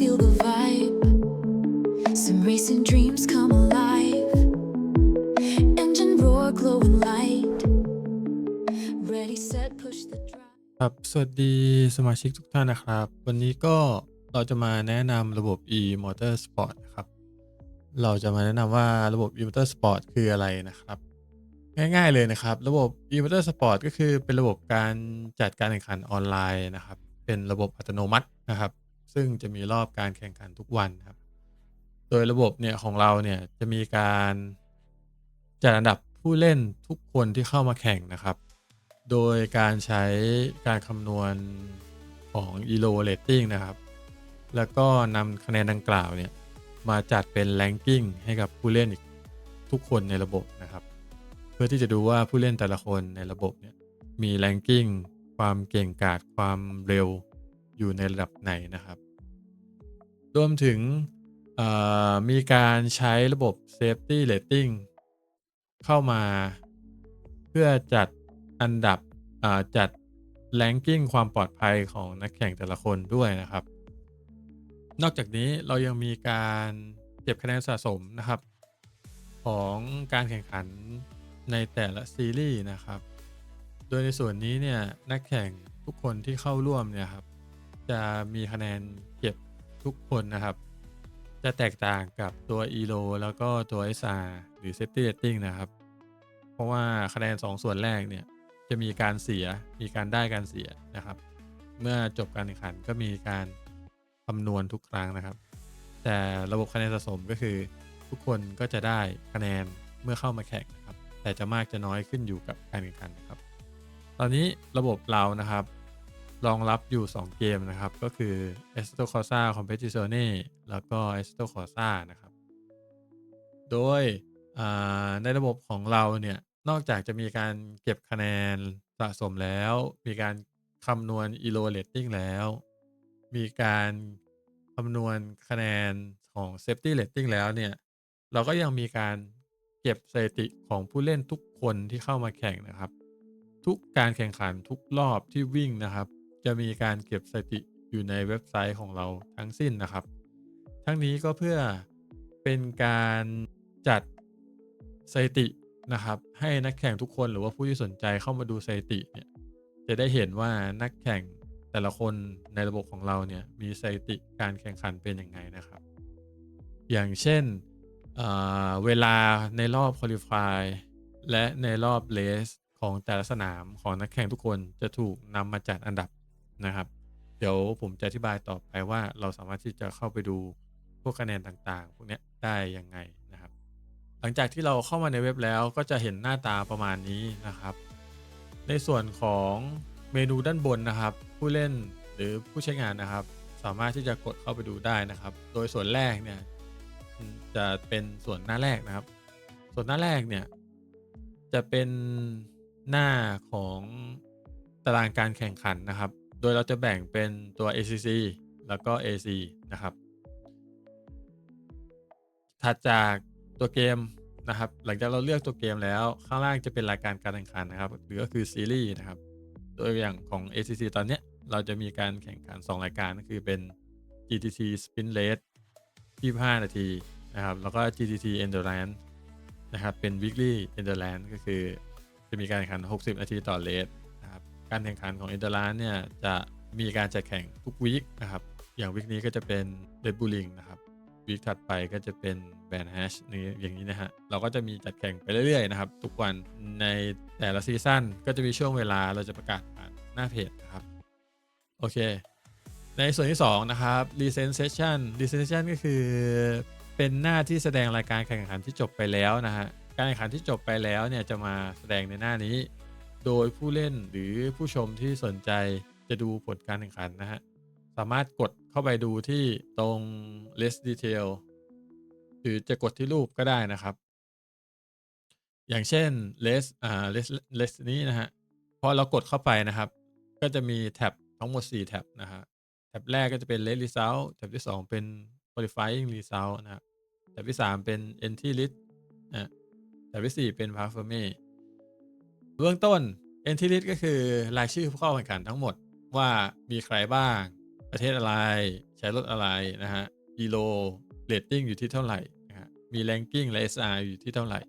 feel the vibe. Some racing dreams come alive. Engine roar, glowing light. Ready, set, push the drive. ครับ สวัสดีสมาชิกทุกท่านนะครับ วันนี้ก็เราจะมาแนะนำระบบ e motor sport นะครับ เราจะมาแนะนำว่าระบบ e motor sport คืออะไรนะครับ ง่ายๆเลยนะครับ ระบบ e motor sport ก็คือเป็นระบบการจัดการแข่งขันออนไลน์นะครับ เป็นระบบอัตโนมัตินะครับ ซึ่งจะมีรอบการแข่งขันทุกวันครับ โดยระบบเนี่ยของเราเนี่ยจะมีการจัดอันดับผู้เล่นทุกคนที่เข้ามาแข่งนะครับ โดยการใช้การคำนวณของ ELO rating นะครับ แล้วก็นำคะแนนดังกล่าวเนี่ยมาจัดเป็น ranking ให้กับผู้เล่นอีกทุกคนในระบบนะครับ เพื่อที่จะดูว่าผู้เล่นแต่ละคนในระบบเนี่ยมี ranking ความเก่งกาจความเร็ว อยู่ในระดับไหนนะครับ รวมถึงมีการใช้ระบบ safety rating เข้ามาเพื่อจัดอันดับจัด ranking ความปลอดภัยของนักแข่งแต่ละคนด้วยนะครับ นอกจากนี้เรายังมีการเก็บคะแนนสะสมนะครับ ของการแข่งขันในแต่ละซีรีส์นะครับ โดยในส่วนนี้เนี่ยนักแข่งทุกคนที่เข้าร่วมเนี่ยครับ จะมีคะแนนเก็บทุกคนนะครับ จะแตกต่างกับตัว ELO แล้วก็ตัว SR หรือ Safety Rating นะครับ เพราะว่าคะแนน 2 ส่วนแรกเนี่ย จะมีการเสียมีการได้การเสียนะครับ เมื่อจบการแข่งขันก็มีการคำนวณทุกครั้งนะครับ แต่ระบบคะแนนสะสมก็คือทุกคนก็จะได้คะแนนเมื่อเข้ามาแข่งนะครับ แต่จะมากจะน้อยขึ้นอยู่กับการแข่งขันนะครับ ตอนนี้ระบบเรานะครับ รองรับอยู่ 2 เกมนะครับ ก็คือ e s t o Corsa Competizione แล้วก็ e s t o Corsa นะครับ โดยในระบบของเราเนี่ย นอกจากจะมีการเก็บคะแนนสะสมแล้ว มีการคำนวณ ELO rating แล้ว มีการคำนวณคะแนนของ Safety rating แล้วเนี่ย เราก็ยังมีการเก็บสถิติของผู้เล่นทุกคนที่เข้ามาแข่งนะครับ ทุกการแข่งขันทุกรอบที่วิ่งนะครับ จะมีการเก็บสถิติอยู่ในเว็บไซต์ของเราทั้งสิ้นนะครับ ทั้งนี้ก็เพื่อเป็นการจัดสถิตินะครับ ให้นักแข่งทุกคนหรือว่าผู้ที่สนใจเข้ามาดูสถิติเนี่ยจะได้เห็นว่านักแข่งแต่ละคนในระบบของเราเนี่ยมีสถิติการแข่งขันเป็นยังไงนะครับ อย่างเช่นเเวลาในรอบคุริฟายและในรอบเลสของแต่ละสนามของนักแข่งทุกคนจะถูกนำมาจัดอันดับ นะครับ เดี๋ยวผมจะอธิบายต่อไปว่าเราสามารถที่จะเข้าไปดูพวกคะแนนต่างๆ พวกนี้ได้ยังไงนะครับ หลังจากที่เราเข้ามาในเว็บแล้วก็จะเห็นหน้าตาประมาณนี้นะครับ ในส่วนของเมนูด้านบนนะครับ ผู้เล่นหรือผู้ใช้งานนะครับ สามารถที่จะกดเข้าไปดูได้นะครับ โดยส่วนแรกเนี่ยจะเป็นส่วนหน้าแรกนะครับ ส่วนหน้าแรกเนี่ยจะเป็นหน้าของตารางการแข่งขันนะครับ โดยเราจะแบ่งเป็นตัว ACC แล้วก็ AC นะครับ ถัดจากตัวเกมนะครับ หลังจากเราเลือกตัวเกมแล้วข้างล่างจะเป็นรายการการแข่งขันนะครับ หรือก็คือซีรีส์นะครับ โดยอย่างของ ACC ตอนนี้เราจะมีการแข่งขัน 2 รายการก็คือเป็น GTT Spin Race 25 นาทีนะครับ แล้วก็ GTT Endurance นะครับ เป็น Weekly Endurance ก็คือจะมีการแข่งขัน 60 นาทีต่อเลส การแข่งขันของ Endurance เนี่ยจะมีการจัดแข่งทุกวีคนะครับ อย่างวีคนี้ก็จะเป็น Red Bull Ring นะครับวีคถัดไปก็จะเป็นแบนแฮชนี่อย่างนี้นะฮะ เราก็จะมีจัดแข่งไปเรื่อยๆนะครับ ทุกวันในแต่ละซีซั่นก็จะมีช่วงเวลาเราจะประกาศผ่านหน้าเพจนะครับ โอเค ในส่วนที่ 2 นะครับ Recension Recension ก็คือเป็นหน้าที่แสดงรายการแข่งขันที่จบไปแล้วนะฮะ การแข่งขันที่จบไปแล้วเนี่ยจะมาแสดงในหน้านี้ โดยผู้เล่นหรือผู้ชมที่สนใจจะดูผลการแข่งขันนะฮะ สามารถกดเข้าไปดูที่ตรง list detail หรือจะกดที่รูปก็ได้นะครับ อย่างเช่น list อ่า list list นี้นะฮะ พอเรากดเข้าไปนะครับ ก็จะมีแท็บทั้งหมด 4 แท็บนะฮะ แท็บแรกก็จะเป็น list result แท็บที่ 2 เป็น qualifying result นะครับแท็บที่ 3 เป็น entry list นะแท็บที่ 4 เป็น performance เบื้องต้น entry list ก็คือรายชื่อผู้เข้าแข่งขันทั้งหมดว่ามีใครบ้าง ประเทศอะไร ใช้รถอะไรนะฮะ ELO rating อยู่ที่เท่าไหร่นะฮะมี ranking และ SR อยู่ที่เท่าไหร่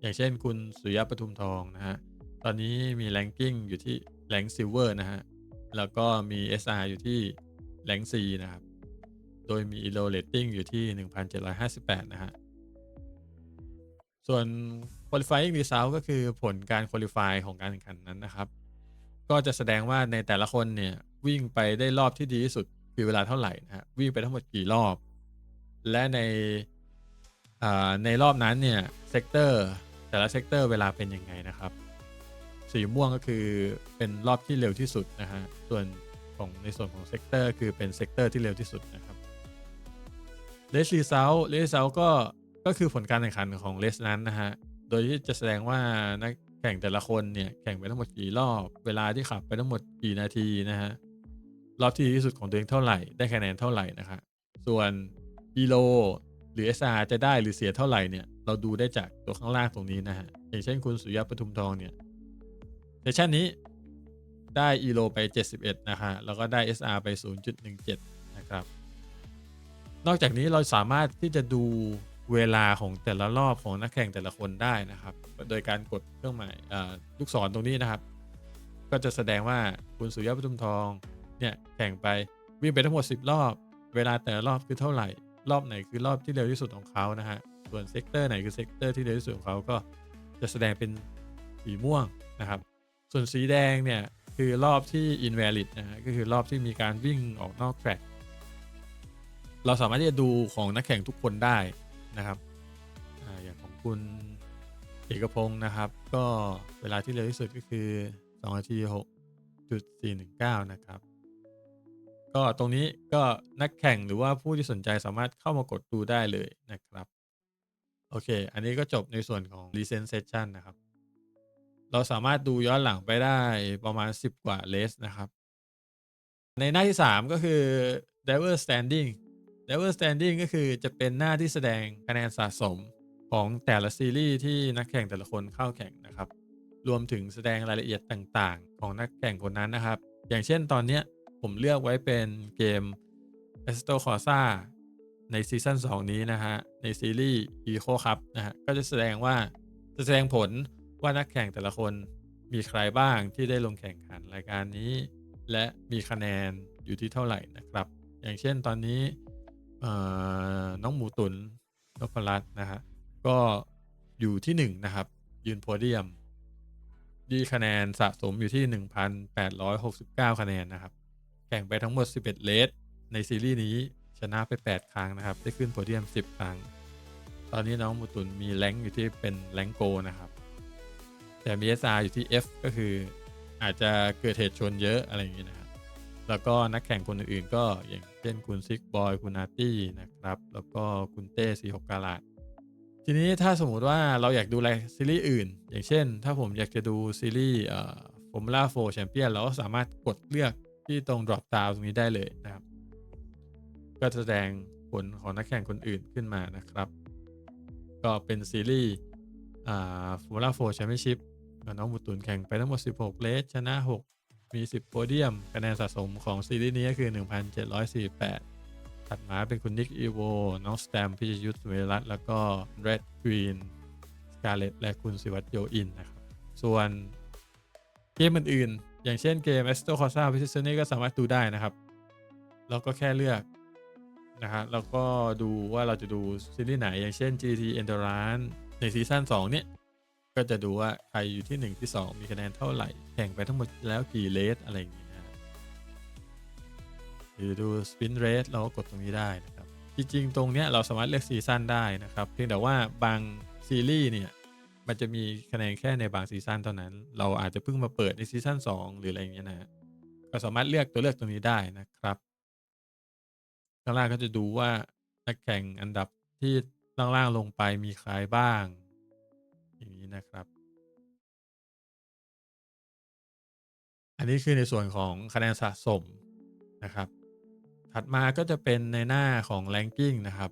อย่างเช่นคุณสุริยะปทุมทองนะฮะ ตอนนี้มี ranking อยู่ที่ rank silver นะฮะ แล้วก็มี SR อยู่ที่ rank C นะครับ โดยมี ELO rating อยู่ที่ 1758 นะฮะ ส่วน qualifying result ก็คือผลการ qualify ของการแข่งขันนั้นนะครับ ก็จะแสดงว่าในแต่ละคนเนี่ย วิ่งไปได้รอบที่ดีที่สุดคือเวลาเท่าไหร่นะฮะวิ่งไปทั้งหมดกี่รอบ และในอ่าในรอบนั้นเนี่ยเซกเตอร์แต่ละเซกเตอร์เวลาเป็นยังไงนะครับ สีม่วงก็คือเป็นรอบที่เร็วที่สุดนะฮะส่วนของในส่วนของเซกเตอร์คือเป็นเซกเตอร์ที่เร็วที่สุดนะครับเลสรีเซลเลสเซลก็ก็คือผลการแข่งขันของเลสนั้นนะฮะ โดยที่จะแสดงว่านักแข่งแต่ละคนเนี่ยแข่งไปทั้งหมดกี่รอบ เวลาที่ขับไปทั้งหมดกี่นาทีนะฮะรอบที่ดีที่สุดของตัวเองเท่าไหร่ได้คะแนนเท่าไหร่นะครับส่วนกิโลหรือ SR จะได้หรือเสียเท่าไหร่เนี่ยเราดูได้จากตัวข้างล่างตรงนี้นะฮะอย่างเช่นคุณสุยะปทุมทองเนี่ยเซสชันนี้ได้ ELO ไป 71 นะฮะแล้วก็ได้ SR ไป 0.17 นะครับ นอกจากนี้เราสามารถที่จะดู เวลาของแต่ละรอบของนักแข่งแต่ละคนได้นะครับ โดยการกดเครื่องหมายลูกศรตรงนี้นะครับ ก็จะแสดงว่าคุณสุริยะปทุมทองเนี่ยแข่งไปวิ่งไปทั้งหมด 10 รอบ เวลาแต่ละรอบคือเท่าไหร่ รอบไหนคือรอบที่เร็วที่สุดของเขานะฮะส่วนเซกเตอร์ไหนคือเซกเตอร์ที่เร็วที่สุดของเขาก็จะแสดงเป็นสีม่วงนะครับ ส่วนสีแดงเนี่ยคือรอบที่ invalid นะฮะก็คือรอบที่มีการวิ่งออกนอกแทร็กเราสามารถที่จะดูของนักแข่งทุกคนได้ นะครับออย่างของคุณเอกพงศ์นะครับ ก็เวลาที่เร็วที่สุดก็คือ2นาที6.419 นะครับ ก็ตรงนี้ก็นักแข่งหรือว่าผู้ที่สนใจสามารถเข้ามากดดูได้เลยนะครับ โอเค อันนี้ก็จบในส่วนของ Recent Session นะครับ เราสามารถดูย้อนหลังไปได้ประมาณ 10 กว่าเลสนะครับ ในหน้าที่ 3 ก็คือ Diver Standing Diver Standing ก็คือจะเป็นหน้าที่แสดงคะแนนสะสมของแต่ละซีรีส์ที่นักแข่งแต่ละคนเข้าแข่งนะครับ รวมถึงแสดงรายละเอียดต่างๆ ของนักแข่งคนนั้นนะครับ อย่างเช่นตอนนี้ผมเลือกไว้เป็นเกม a s t o Corsa ในซีซั่น2 นี้นะฮะ ในซีรีส์ Eco Cup นะฮะ ก็จะแสดงว่าจะแสดงผลว่านักแข่งแต่ละคนมีใครบ้างที่ได้ลงแข่งขันรายการนี้ และมีคะแนนอยู่ที่เท่าไหร่นะครับ อย่างเช่นตอนนี้ เอ่อน้องหมูตุนนพรัตน์นะฮะก็อยู่ที่1นะครับ ยืนโพเดียมดีคะแนนสะสมอยู่ที่ 1,869 คะแนนนะครับ แข่งไปทั้งหมด 11 เลสในซีรีส์นี้ชนะไป 8 ครั้งนะครับ ได้ขึ้นโพเดียม 10 ครั้ง ตอนนี้น้องมูตุนมีแรงอยู่ที่เป็นแรงโกนะครับ แต่มี SR อยู่ที่ F ก็คืออาจจะเกิดเหตุชนเยอะอะไรอย่างนี้นะครับ แล้วก็นักแข่งคนอื่นๆก็อย่างเช่นคุณซิกบอยคุณนาตี้นะครับ แล้วก็คุณเต้สีหกกาลาดทีนี้ถ้าสมมุติว่าเราอยากดูอะไรซีรีส์อื่น อย่างเช่น ถ้าผมอยากจะดูซีรีส์เอ่อ Formula 4 Champion เราก็สามารถกดเลือกที่ตรง drop down ตรงนี้ได้เลยนะครับ ก็จะแสดงผลของนักแข่งคนอื่นขึ้นมานะครับ ก็เป็นซีรีส์อ่า Formula 4 Championship น้องบุตุนแข่งไปทั้งหมด 16 เลสชนะ 6 มี 10 โพเดียมคะแนนสะสมของซีรีส์นี้ก็คือ 1,748 ถัดมาเป็นคุณนิกอีโว น้องสแตมพิชยุทธสุเวรัตแล้วก็เรดกรีนสกาเลตและคุณสิวัตโยอินนะครับ ส่วนเกมอื่นๆ อย่างเช่นเกม a s t o c o s a p r e c i s i o n ก็สามารถดูได้นะครับ เราก็แค่เลือกนะฮะแล้วก็ดูว่าเราจะดูซีรีส์ไหน อย่างเช่น GT Endurance ในซีซั่น2เนี่ย ก็จะดูว่าใครอยู่ที่ 1 ที่ 2 มีคะแนนเท่าไหร่ แข่งไปทั้งหมดแล้วกี่เลสอะไรอย่างเงี้ยนะฮะหรือดู Spin Rate เราก็กดตรงนี้ได้นะครับ จริงๆ ตรงเนี้ยเราสามารถเลือกซีซั่นได้นะครับ เพียงแต่ว่าบางซีรีส์เนี่ยมันจะมีคะแนนแค่ในบางซีซั่นเท่านั้น เราอาจจะเพิ่งมาเปิดในซีซั่น2 หรืออะไรอย่างเงี้ยนะ ก็สามารถเลือกตัวเลือกตรงนี้ได้นะครับข้างล่างก็จะดูว่านักแข่งอันดับที่ล่างๆลงไปมีใครบ้าง นี้นะครับ อันนี้คือในส่วนของคะแนนสะสมนะครับ ถัดมาก็จะเป็นในหน้าของ ranking นะครับ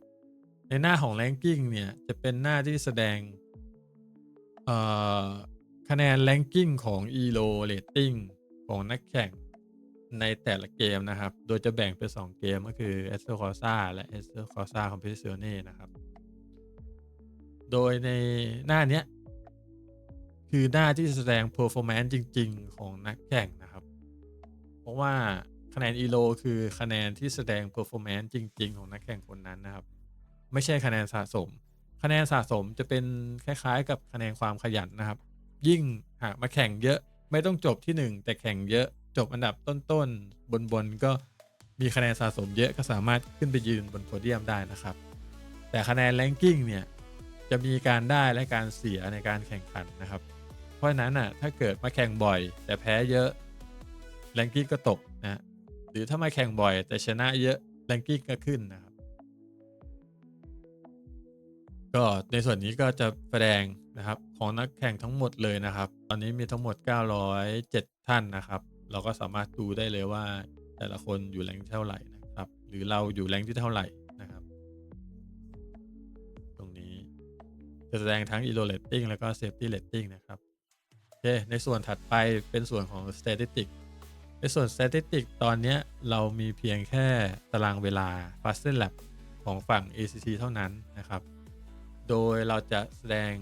ในหน้าของ ranking เนี่ยจะเป็นหน้าที่แสดงคะแนน ranking ของ ELO rating ของนักแข่งในแต่ละเกมนะครับ โดยจะแบ่งเป็น 2 เกมก็คือ a s t r o Corsa และ a s t r o Corsa Competizione นะครับ โดยในหน้าเนี้ย คือหน้าที่แสดง performance จริง ๆ ของนักแข่งนะครับ เพราะว่าคะแนน ELO คือคะแนนที่แสดง performance จริง ๆ ของนักแข่งคนนั้นนะครับ ไม่ใช่คะแนนสะสม คะแนนสะสมจะเป็นคล้ายๆ กับคะแนนความขยันนะครับ ยิ่งหากมาแข่งเยอะไม่ต้องจบที่ 1 แต่แข่งเยอะจบอันดับต้นๆบนๆก็มีคะแนนสะสมเยอะก็สามารถขึ้นไปยืนบนโพเดียมได้นะครับ แต่คะแนนแรงกิ้งเนี่ยจะมีการได้และการเสียในการแข่งขันนะครับ เพราะฉะนั้นอะถ้าเกิดมาแข่งบ่อย แต่แพ้เยอะแรงกิ้งก็ตกนะหรือถ้ามาแข่งบ่อย แต่ชนะเยอะแรงกิ้งก็ขึ้นนะครับ ก็ในส่วนนี้ก็จะแสดงนะครับของนักแข่งทั้งหมดเลยนะครับ ตอนนี้มีทั้งหมด 907 ท่านนะครับ เราก็สามารถดูได้เลยว่าแต่ละคนอยู่แรงเท่าไหร่นะครับ หรือเราอยู่แรงที่เท่าไหร่นะครับ ตรงนี้จะแสดงทั้ง elo rating แล้วก็ safety rating นะครับ ค ในส่วนถัดไปเป็นส่วนของ statistic ในส่วน statistic ตอนนี้เรามีเพียงแค่ตารางเวลา fastest lap ของฝั่ง ACC เท่านั้นนะครับ โดยเราจะแสดง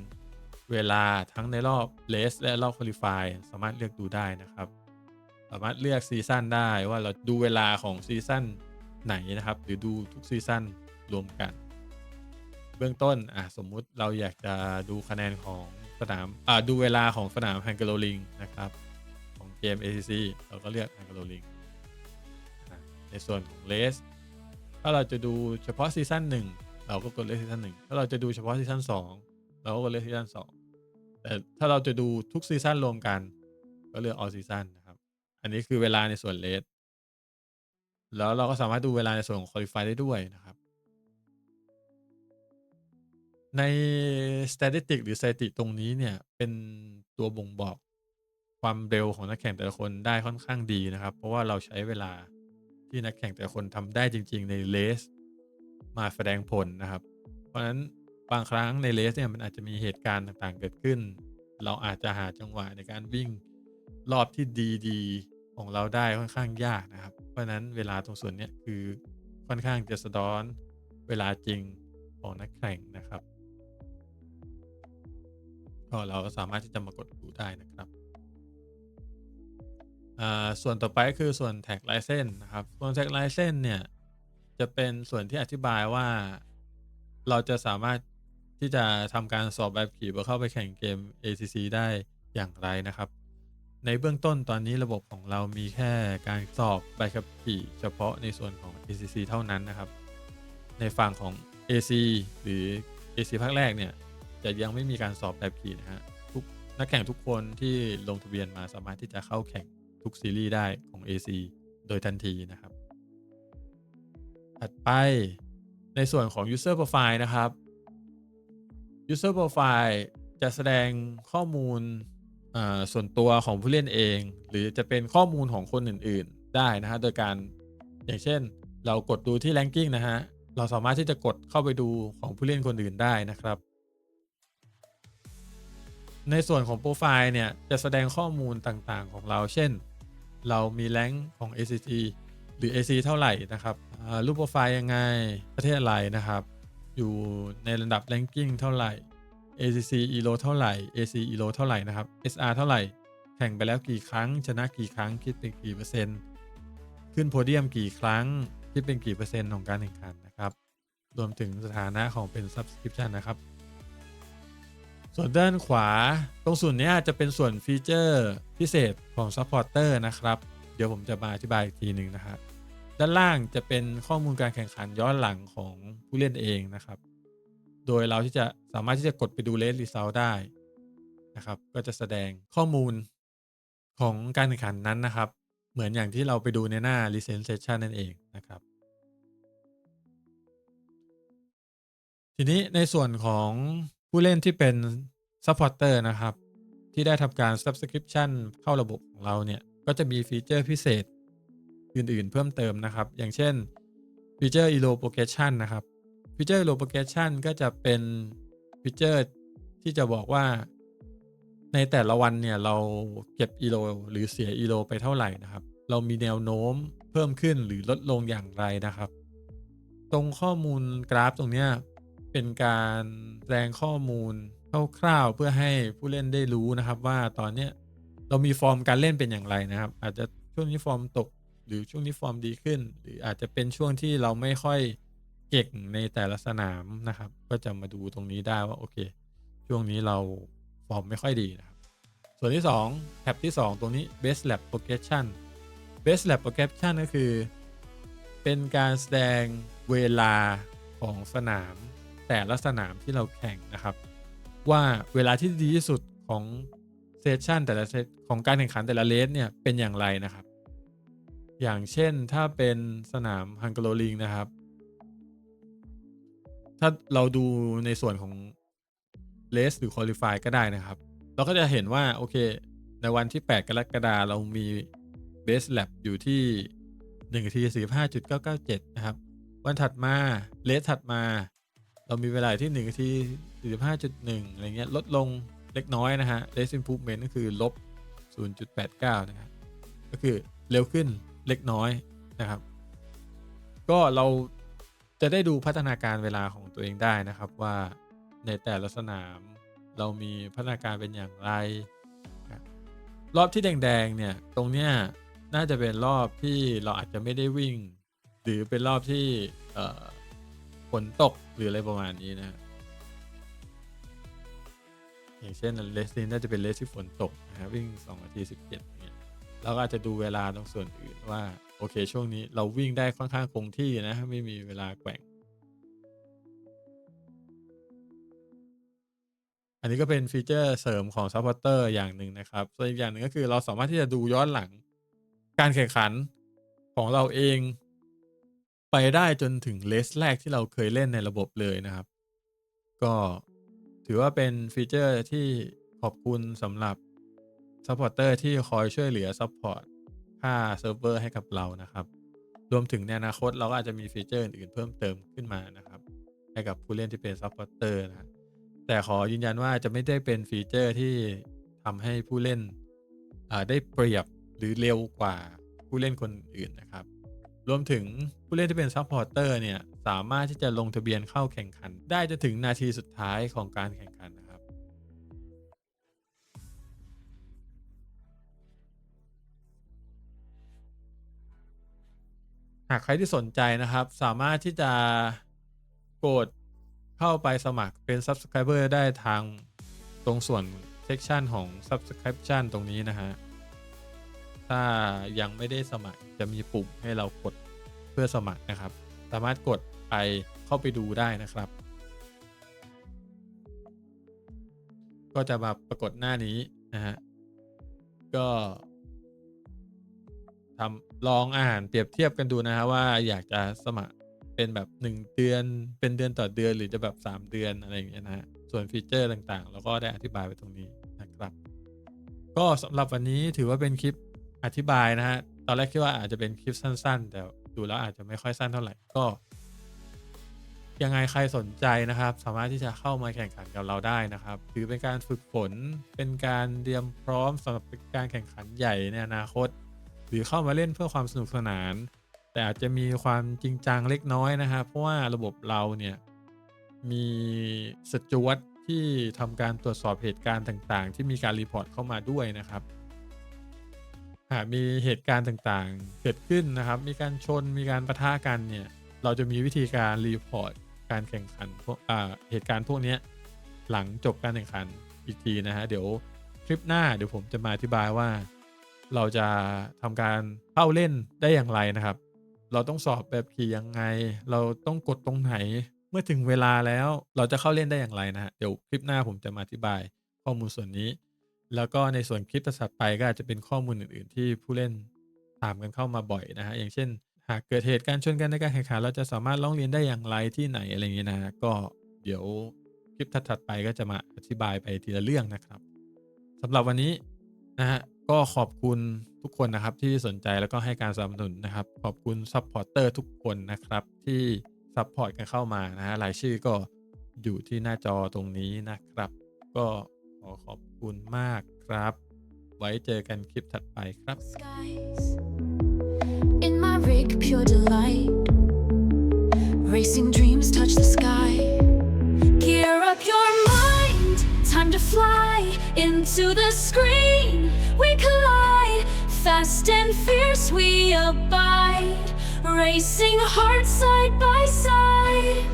เวลาทั้งในรอบเลสและรอบคุริฟายสามารถเลือกดูได้นะครับ สามารถเลือกซีซั่นได้ว่าเราดูเวลาของซีซั่นไหนนะครับ หรือดูทุกซีซั่นรวมกัน เบื้องต้นอะสมมุติเราอยากจะดูคะแนนของ สนามอ่าดูเวลาของสนามฮังการโรลิงนะครับ ของเกม ACC เราก็เลือกฮังการโรลิงในส่วนของเลสถ้าเราจะดูเฉพาะซีซั่นหนึ่งเราก็กดเลือกซีซั่นหนึ่งถ้าเราจะดูเฉพาะซีซั่นสองเราก็กดเลือกซีซั่นสองแต่ถ้าเราจะดูทุกซีซั่นรวมกัน ก็เลือก all season นะครับ อันนี้คือเวลาในส่วนเลสแล้วเราก็สามารถดูเวลาในส่วนของ qualify ได้ด้วยนะครับ ใน statistic หรือสถิติตรงนี้เนี่ย เป็นตัวบ่งบอกความเร็วของนักแข่งแต่ละคนได้ค่อนข้างดีนะครับ เพราะว่าเราใช้เวลาที่นักแข่งแต่ละคนทำได้จริง ๆ ในเลสมาแสดงผลนะครับ เพราะฉะนั้นบางครั้งในเลสเนี่ยมันอาจจะมีเหตุการณ์ต่างๆ เกิดขึ้น เราอาจจะหาจังหวะในการวิ่งรอบที่ดีๆ ของเราได้ค่อนข้างยากนะครับ เพราะฉะนั้นเวลาตรงส่วนนี้คือค่อนข้างจะสะท้อนเวลาจริงของนักแข่งนะครับ ก็เราสามารถที่จะมากดดูได้นะครับส่วนต่อไปก็คือส่วนแท็กไลเซนนะครับ ส่วนแท็กไลเซนเนี่ย จะเป็นส่วนที่อธิบายว่าเราจะสามารถที่จะทำการสอบแบบขี่เพื่อเข้าไปแข่งเกม ACC ได้อย่างไรนะครับ ในเบื้องต้นตอนนี้ระบบของเรามีแค่การสอบใบขับขี่เฉพาะในส่วนของ ACC เท่านั้นนะครับ ในฝั่งของ AC หรือ AC ภาคแรกเนี่ย จะยังไม่มีการสอบแบบขี่นะฮะทุกนักแข่งทุกคนที่ลงทะเบียนมาสามารถที่จะเข้าแข่งทุกซีรีส์ได้ของ AC โดยทันทีนะครับ ถัดไปในส่วนของ user profile นะครับ user profile จะแสดงข้อมูลส่วนตัวของผู้เล่นเอง หรือจะเป็นข้อมูลของคนอื่น ๆ ได้นะฮะโดยการอย่างเช่น เรากดดูที่ ranking นะฮะเราสามารถที่จะกดเข้าไปดูของผู้เล่นคนอื่นได้นะครับ ในส่วนของโปรไฟล์เนี่ย จะแสดงข้อมูลต่างๆของเรา เช่น เรามีแรงของ ACT หรือ AC เท่าไหร่นะครับรูปโปรไฟล์ยังไง ประเทศอะไรนะครับ อยู่ในระดับ ranking เท่าไหร่ ACC ELO เท่าไหร่ AC ELO เท่าไหร่นะครับ SR เท่าไหร่ แข่งไปแล้วกี่ครั้ง ชนะกี่ครั้ง คิดเป็นกี่เปอร์เซ็นต์ ขึ้นโพเดียมกี่ครั้ง คิดเป็นกี่เปอร์เซ็นต์ของการแข่งขันนะครับ รวมถึงสถานะของเป็น subscription นะครับ ส่วนด้านขวาตรงส่วนนี้จะเป็นส่วนฟีเจอร์พิเศษของ supporter นะครับ เดี๋ยวผมจะมาอธิบายอีกทีหนึ่งนะครับด้านล่างจะเป็นข้อมูลการแข่งขันย้อนหลังของผู้เล่นเองนะครับ โดยเราที่จะสามารถที่จะกดไปดูเลสรีเซลได้นะครับ ก็จะแสดงข้อมูลของการแข่งขันนั้นนะครับ เหมือนอย่างที่เราไปดูในหน้า Recent Session นั่นเองนะครับ ทีนี้ในส่วนของ ผู้เล่นที่เป็น Supporter นะครับ ที่ได้ทำการ Subscription เข้าระบบของเราเนี่ย ก็จะมีฟีเจอร์พิเศษอื่นๆ เพิ่มเติมนะครับ อย่างเช่นฟีเจอร์ Elo Progression นะครับฟีเจอร์ Elo Progression ก็จะเป็นฟีเจอร์ที่จะบอกว่าในแต่ละวันเนี่ยเราเก็บ Elo หรือเสีย Elo ไปเท่าไหร่นะครับ เรามีแนวโน้มเพิ่มขึ้นหรือลดลงอย่างไรนะครับ ตรงข้อมูลกราฟตรงเนี้ย เป็นการแสดงข้อมูลคร่าวๆเพื่อให้ผู้เล่นได้รู้นะครับ ว่าตอนเนี้ยเรามีฟอร์มการเล่นเป็นอย่างไรนะครับ อาจจะช่วงนี้ฟอร์มตก หรือช่วงนี้ฟอร์มดีขึ้น หรืออาจจะเป็นช่วงที่เราไม่ค่อยเก่งในแต่ละสนามนะครับ ก็จะมาดูตรงนี้ได้ว่าโอเค ช่วงนี้เราฟอร์มไม่ค่อยดีนะครับ ส่วนที่2แท็บที่ 2 ตรงนี้ base lab progression base lab progression ก็คือ เป็นการแสดงเวลาของสนาม แต่ละสนามที่เราแข่งนะครับ ว่าเวลาที่ดีที่สุดของเซสชันแต่ละเซตของการแข่งขันแต่ละเลสเนี่ยเป็นอย่างไรนะครับ อย่างเช่นถ้าเป็นสนามฮังการลิงนะครับ ถ้าเราดูในส่วนของเลสหรือคุริฟายก็ได้นะครับ เราก็จะเห็นว่าโอเค ในวันที่ 8 กรกฎาคมเรามีเบสแลบอยู่ที่1นาที45.997 นะครับ วันถัดมาเลสถัดมา เรามีเวลาที่1นาที45.1 อะไรเงี้ย ลดลงเล็กน้อยนะฮะ Less Improvement ก็คือลบ 0.89 นะครับ ก็คือเร็วขึ้นเล็กน้อยนะครับ ก็เราจะได้ดูพัฒนาการเวลาของตัวเองได้นะครับว่าในแต่ละสนามเรามีพัฒนาการเป็นอย่างไร รอบที่แดงๆเนี่ยตรงเนี้ยน่าจะเป็นรอบที่เราอาจจะไม่ได้วิ่ง หรือเป็นรอบที่เอ นตกหรืออะไรประมาณนี้นะ อย่างเช่นเลสนี้น่าจะเป็นเลสที่ฝนตกนะฮะวิ่ง2นาที17เนี่ยเราก็อาจจะดูเวลาตรงส่วนอื่นว่า โอเค ช่วงนี้เราวิ่งได้ค่อนข้างคงที่นะไม่มีเวลาแกว่ง อันนี้ก็เป็นฟีเจอร์เสริมของซัพพอร์เตอร์อย่างหนึ่งนะครับส่วนอีกอย่างหนึ่งก็คือเราสามารถที่จะดูย้อนหลังการแข่งขันของเราเอง ไปได้จนถึงเลสแรกที่เราเคยเล่นในระบบเลยนะครับ ก็ถือว่าเป็นฟีเจอร์ที่ขอบคุณสำหรับซัพพอร์เตอร์ที่คอยช่วยเหลือซัพพอร์ตค่าเซิร์ฟเวอร์ให้กับเรานะครับ รวมถึงในอนาคตเราก็อาจจะมีฟีเจอร์อื่นๆเพิ่มเติมขึ้นมานะครับ ให้กับผู้เล่นที่เป็นซัพพอร์เตอร์นะแต่ขอยืนยันว่าจะไม่ได้เป็นฟีเจอร์ที่ทำให้ผู้เล่นได้เปรียบหรือเร็วกว่าผู้เล่นคนอื่นนะครับ รวมถึงผู้เล่นที่เป็นซัพพอร์เตอร์เนี่ย สามารถที่จะลงทะเบียนเข้าแข่งขัน ได้จนถึงนาทีสุดท้ายของการแข่งขันนะครับ หากใครที่สนใจนะครับ สามารถที่จะกดเข้าไปสมัครเป็น Subscriber ได้ทางตรงส่วน Section ของ Subscription ตรงนี้นะฮะ ถ้ายังไม่ได้สมัครจะมีปุ่มให้เรากดเพื่อสมัครนะครับ สามารถกดไปเข้าไปดูได้นะครับ ก็จะมาปรากฏหน้านี้นะฮะก็ทำลองอ่านเปรียบเทียบกันดูนะฮะว่าอยากจะสมัครเป็นแบบ 1 เดือนเป็นเดือนต่อเดือนหรือจะแบบ 3 เดือนอะไรอย่างเงี้ยนะฮะส่วนฟีเจอร์ต่างๆ เราก็ได้อธิบายไว้ตรงนี้นะครับ ก็สำหรับวันนี้ถือว่าเป็นคลิป อธิบายนะฮะ ตอนแรกคิดว่าอาจจะเป็นคลิปสั้น ๆ แต่ดูแล้วอาจจะไม่ค่อยสั้นเท่าไหร่ก็ ยังไงใครสนใจนะครับ สามารถที่จะเข้ามาแข่งขันกับเราได้นะครับ ถือเป็นการฝึกฝน เป็นการเตรียมพร้อมสำหรับการแข่งขันใหญ่ในอนาคต หรือเข้ามาเล่นเพื่อความสนุกสนาน แต่อาจจะมีความจริงจังเล็กน้อยนะครับ เพราะว่าระบบเราเนี่ยมีสจวตที่ทำการตรวจสอบเหตุการณ์ต่างๆ ที่มีการรีพอร์ตเข้ามาด้วยนะครับ หากมีเหตุการณ์ต่างๆ เกิดขึ้นนะครับ มีการชนมีการประทะกันเนี่ย เราจะมีวิธีการรีพอร์ตการแข่งขันพวกเหตุการณ์พวกนี้หลังจบการแข่งขันอีกทีนะฮะเดี๋ยวคลิปหน้าเดี๋ยวผมจะมาอธิบายว่า เราจะทำการเข้าเล่นได้อย่างไรนะครับ เราต้องสอบแบบขี่ยังไง เราต้องกดตรงไหนเมื่อถึงเวลาแล้วเราจะเข้าเล่นได้อย่างไรนะฮะเดี๋ยวคลิปหน้าผมจะมาอธิบายข้อมูลส่วนนี้ แล้วก็ในส่วนคลิปถัดไปก็อาจจะเป็นข้อมูลอื่น ๆ ที่ผู้เล่นถามกันเข้ามาบ่อยนะฮะอย่างเช่น หากเกิดเหตุการณ์ชนกันในการแข่งขันเราจะสามารถร้องเรียนได้อย่างไรที่ไหนอะไรอย่างเงี้ยนะฮะก็เดี๋ยวคลิปถัดๆไปก็จะมาอธิบายไปทีละเรื่องนะครับสำหรับวันนี้นะฮะก็ขอบคุณทุกคนนะครับที่สนใจแล้วก็ให้การสนับสนุนนะครับ ขอบคุณซัพพอร์เตอร์ทุกคนนะครับที่ซัพพอร์ตกันเข้ามานะฮะรายชื่อก็อยู่ที่หน้าจอตรงนี้นะครับ ก็ขอขอบ คุณมากครับ ไว้เจอกันคลิปถัดไปครับ skies lyric, pure delight. Racing dreams touch the sky. Gear up your mind, time to fly into the screen. We collide, fast and fierce we abide. Racing hearts side by side.